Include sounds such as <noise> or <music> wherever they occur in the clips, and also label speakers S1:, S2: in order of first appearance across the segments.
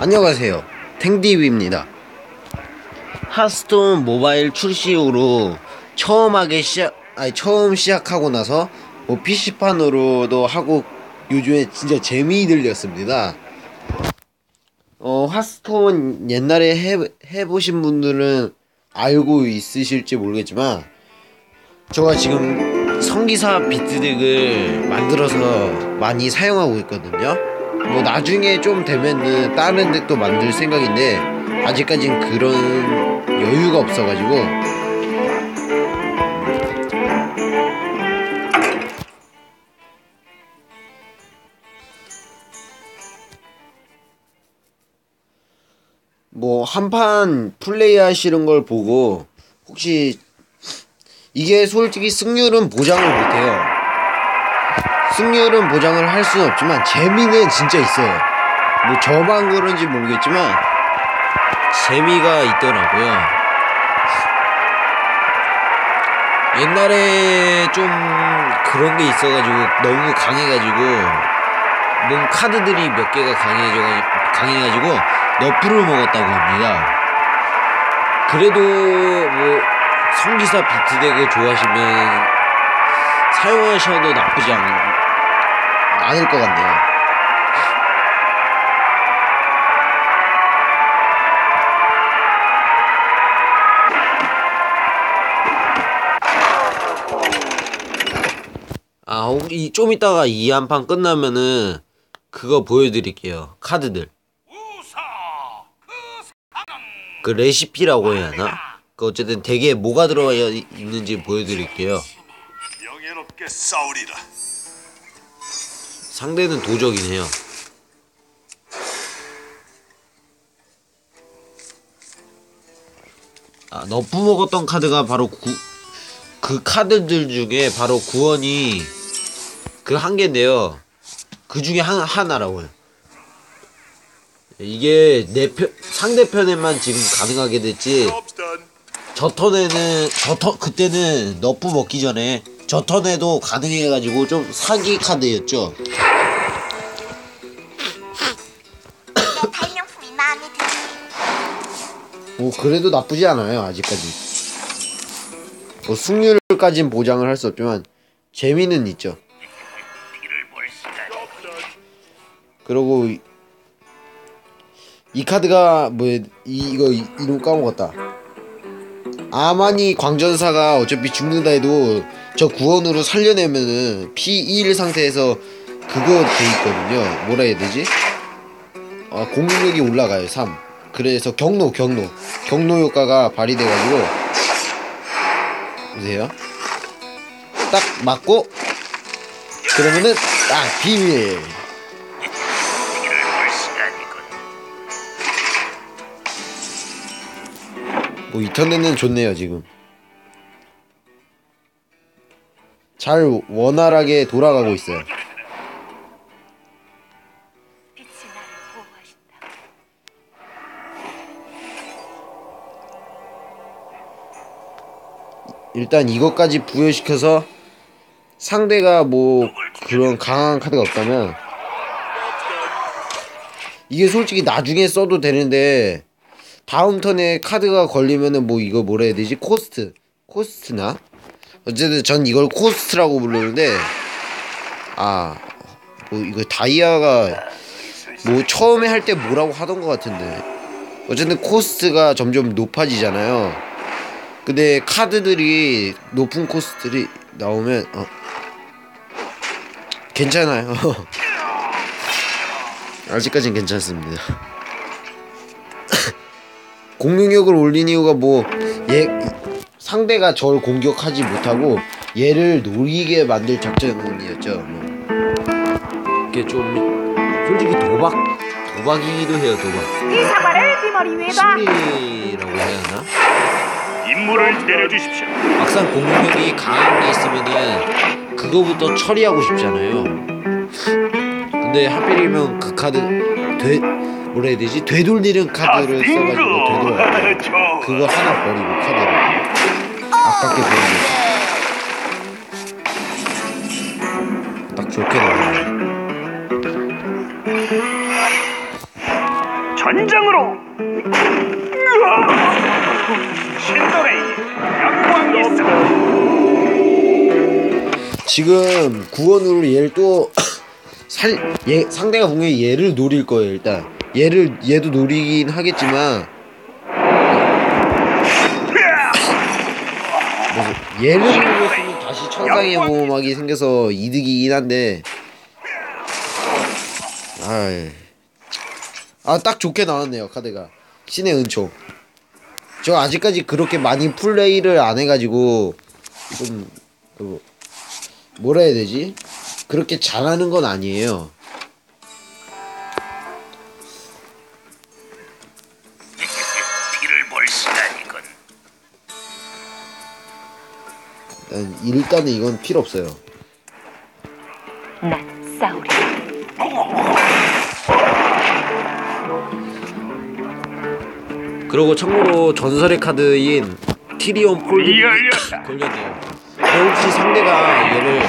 S1: 안녕하세요. 탱디입니다. 하스톤 모바일 출시 후로 처음 하게 시작, 아니 처음 시작하고 나서 뭐 PC판으로도 하고 요즘에 진짜 재미 들렸습니다. 어, 하스톤 옛날에 해, 해보신 분들은 알고 있으실지 모르겠지만 제가 지금 성기사 비트덱을 만들어서 많이 사용하고 있거든요. 뭐 나중에 좀 되면은 다른 덱도 만들 생각인데 아직까진 그런 여유가 없어가지고 뭐 한 판 플레이 하시는 걸 보고 혹시 이게 솔직히 승률은 보장을 못해요. 승률은 보장을 할 수는 없지만 재미는 진짜 있어요. 뭐 저만 그런지 모르겠지만 재미가 있더라고요. 옛날에 좀 그런 게 있어가지고 너무 강해가지고 뭔 카드들이 몇 개가 강해져 강해가지고 너프를 먹었다고 합니다. 그래도 뭐 성기사 비트덱을 좋아하시면 사용하셔도 나쁘지 않, 않을 것 같네요. 아, 혹시 좀 이따가 이 한 판 끝나면은 그거 보여드릴게요. 카드들. 그 레시피라고 해야 하나? 그 어쨌든 덱에 뭐가 들어가 있는지 보여드릴게요.
S2: 명예롭게 싸우리라.
S1: 상대는 도적이긴 해요. 아, 너프 먹었던 카드가 바로 구, 그 카드들 중에 바로 구원이 그 한 개인데요. 그 중에 한, 하나라고요. 이게 내 편, 상대편에만 지금 가능하게 됐지. 저 턴에는 저 턴 그때는 너프 먹기 전에 저 턴에도 가능해가지고 좀 사기 카드였죠. 뭐 그래도 나쁘지 않아요 아직까지. 뭐 승률까진 보장을 할 수 없지만 재미는 있죠. 그리고 이, 이 카드가 뭐 이, 이거 이- 이름 까먹었다. 아마니 광전사가 어차피 죽는다 해도 저 구원으로 살려내면은 P1 상태에서 그거 돼 있거든요. 뭐라 해야 되지? 아, 공격력이 올라가요. 3. 그래서 경로, 경로. 경로 효과가 발휘돼 가지고 보세요. 딱 맞고 그러면은 딱 비밀. 뭐 이턴에는 좋네요 지금. 잘 원활하게 돌아가고 있어요. 일단 이것까지 부여시켜서 상대가 뭐 그런 강한 카드가 없다면 이게 솔직히 나중에 써도 되는데 다음 턴에 카드가 걸리면은 뭐 이거 뭐라 해야 되지? 코스트 코스트나? 어쨌든 전 이걸 코스트라고 부르는데 아 뭐 이거 다이아가 뭐 처음에 할 때 뭐라고 하던 것 같은데 어쨌든 코스트가 점점 높아지잖아요 근데 카드들이 높은 코스들이 나오면 어 괜찮아요. <laughs> 아직까진 괜찮습니다. <coughs> 공격력을 올린 이유가 뭐 얘 상대가 절 공격하지 못하고 얘를 노리게 만들 작전이었죠. 뭐. 이게 좀 솔직히 도박 도박이기도 해요. 도박
S3: 이 사과를 네 머리 위에 봐.
S1: 심리라고 해야 하나?
S2: 임무를 내려주십시오.
S1: 막상 공격력이 강한 게 있으면은 그거부터 처리하고 싶잖아요. 근데 하필이면 그 카드 되 뭐라 해야 되지? 되돌리는 카드를 써가지고 되돌아요.
S2: 좋아. <laughs>
S1: 그거 하나 버리고 카드를 아깝게 거지. 딱 좋게 나오네.
S2: 전장으로 신도레이 영광 있어
S1: 지금 구원으로 얘를 또 <coughs> 살, 얘, 상대가 분명히 얘를 노릴 거예요, 일단. 얘를, 얘도 노리긴 하겠지만. 얘를 노렸으면 다시 천상의 보호막이 생겨서 이득이긴 한데. 아이. 아, 딱 좋게 나왔네요, 카드가. 신의 은총. 저 아직까지 그렇게 많이 플레이를 안 해가지고, 좀, 그, 뭐라 해야 되지? 그렇게 잘하는 건 아니에요.
S2: 피를 볼 시간이군
S1: 일단, 일단은 이건 필요 없어요. 그리고 참고로 전설의 카드인 티리온 걸렸네요. 근데 혹시 상대가 얘를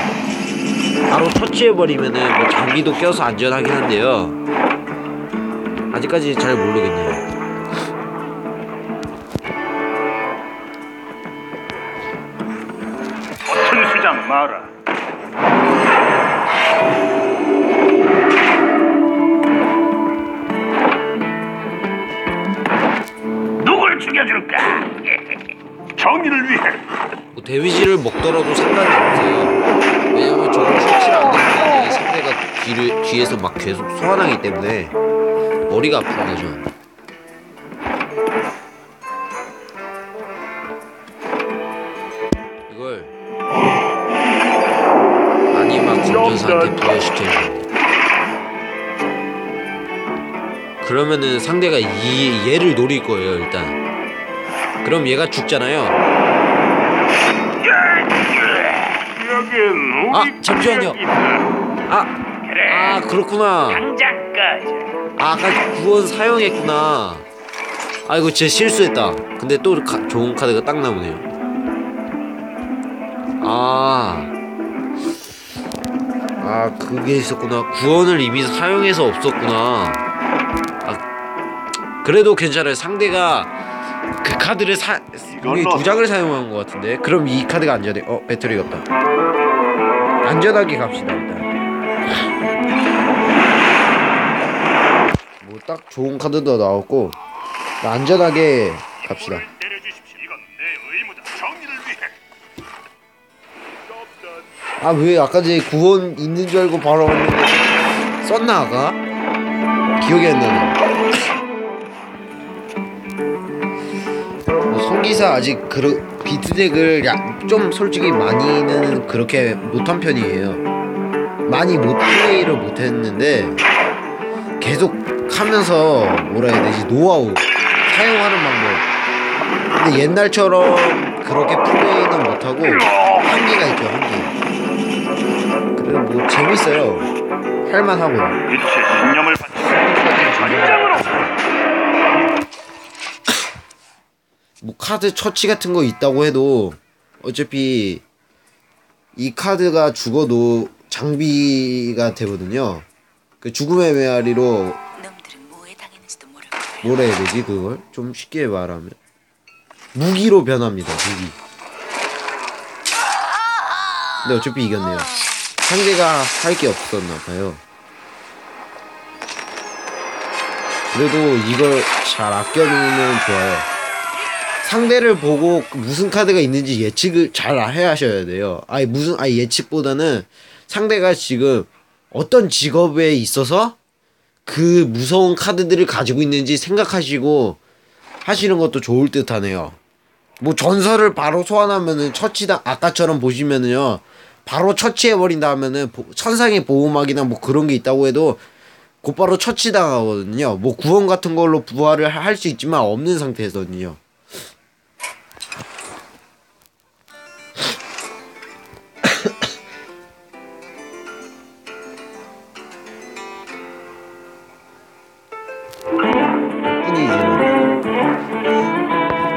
S1: 바로 터치해버리면은 뭐 장비도 껴서 안전하긴 한데요. 아직까지 잘 모르겠네요.
S2: 버튼 수장 마라 정의를 위해
S1: 뭐 데미지를 먹더라도 상관이 없어요. 왜냐면 저걸 처치를 안 되면 상대가 뒤를, 뒤에서 막 계속 소환하기 때문에 머리가 아픈 거죠. 이걸 아니마 건전사한테 부여시켜야 됩니다. 그러면은 상대가 이 얘를 노릴 거예요 일단. 그럼 얘가 죽잖아요. 아, 잠시만요. 아, 아 그렇구나. 아, 아까 구원 사용했구나. 아 이거 진짜 실수했다. 근데 또 카, 좋은 카드가 딱 나오네요. 아, 아 그게 있었구나. 구원을 이미 사용해서 없었구나. 아, 그래도 괜찮아요. 상대가 그 카드를 사 우리 두 장을 사용한 것 같은데. 그럼 이 카드가 안전해. 어 배터리가 없다. 안전하게 갑시다 일단. 뭐 딱 좋은 카드도 나왔고 안전하게 갑시다. 아 왜 아까 전에 구원 있는 줄 알고 바로 왔는데 썼나 아까? 기억이 안 나네. 뭐 성기사 아직 그르 비트덱을 야, 좀 솔직히 많이는 그렇게 못한 편이에요. 많이 못 플레이를 못했는데 계속 하면서 뭐라 해야 되지 노하우 사용하는 방법. 근데 옛날처럼 그렇게 플레이는 못하고 한계가 있죠 한계. 그래도 뭐 재밌어요. 할만하고요.
S2: 빛의 신념을 바치는 전장으로
S1: 뭐 카드 처치 같은 거 있다고 해도 어차피 이 카드가 죽어도 장비가 되거든요. 그 죽음의 메아리로. 뭐라 해야 되지 그걸 좀 쉽게 말하면 무기로 변합니다 무기. 근데 어차피 이겼네요. 상대가 할 게 없었나 봐요. 그래도 이걸 잘 아껴놓으면 좋아요. 상대를 보고 무슨 카드가 있는지 예측을 잘 해 하셔야 돼요. 아니 무슨 아니 예측보다는 상대가 지금 어떤 직업에 있어서 그 무서운 카드들을 가지고 있는지 생각하시고 하시는 것도 좋을 듯 하네요. 뭐 전설을 바로 소환하면은 처치당 아까처럼 보시면은요 바로 처치해 버린다 하면은 보- 천상의 보호막이나 뭐 그런 게 있다고 해도 곧바로 처치당하거든요. 뭐 구원 같은 걸로 부활을 할 수 있지만 없는 상태에서는요.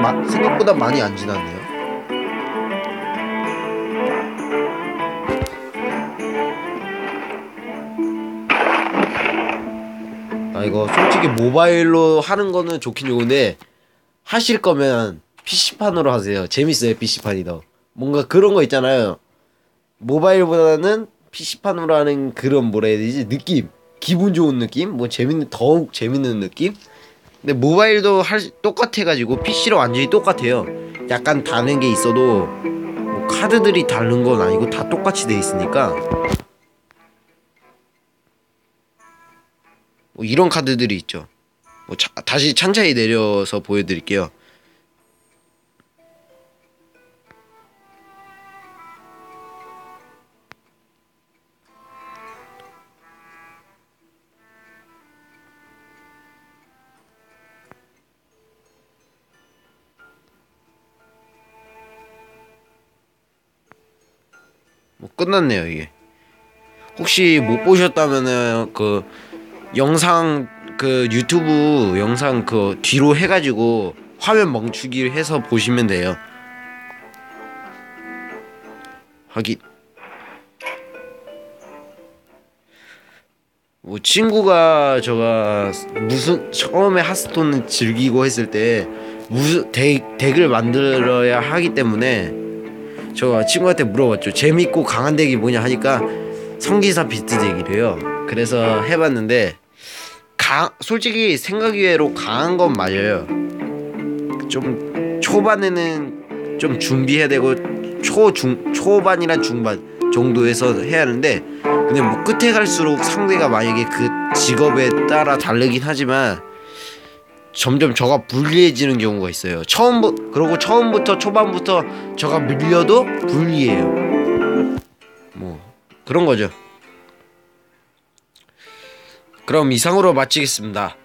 S1: 마, 생각보다 많이 안 지났네요. 아 이거 솔직히 모바일로 하는 거는 좋긴 좋은데 하실 거면 PC판으로 하세요. 재밌어요 PC판이 더. 뭔가 그런 거 있잖아요. 모바일보다는 PC판으로 하는 그런 뭐라 해야 되지 느낌 기분 좋은 느낌 뭐 재밌는 더욱 재밌는 느낌 근데 모바일도 할 똑같아 가지고 PC로 완전히 똑같아요. 약간 다른 게 있어도 뭐 카드들이 다른 건 아니고 다 똑같이 돼 있으니까. 뭐 이런 카드들이 있죠. 뭐 차- 다시 찬차히 내려서 보여드릴게요 끝났네요 이게. 혹시 못 보셨다면은 그 영상 그 유튜브 영상 그 뒤로 해가지고 화면 멈추기를 해서 보시면 돼요. 하긴. 뭐 친구가 저가 무슨 처음에 하스톤을 즐기고 했을 때 무슨 덱, 덱을 만들어야 하기 때문에 저 친구한테 물어봤죠. 재밌고 강한 덱이 뭐냐 하니까 성기사 비트 덱이래요. 그래서 해봤는데 강 솔직히 생각 외로 강한 건 맞아요. 좀 초반에는 좀 준비해야 되고 초중 초반이나 중반 정도에서 해야 하는데 근데 뭐 끝에 갈수록 상대가 만약에 그 직업에 따라 다르긴 하지만 점점 저가 불리해지는 경우가 있어요. 처음부 그리고 처음부터 초반부터 저가 밀려도 불리해요. 뭐 그런 거죠. 그럼 이상으로 마치겠습니다.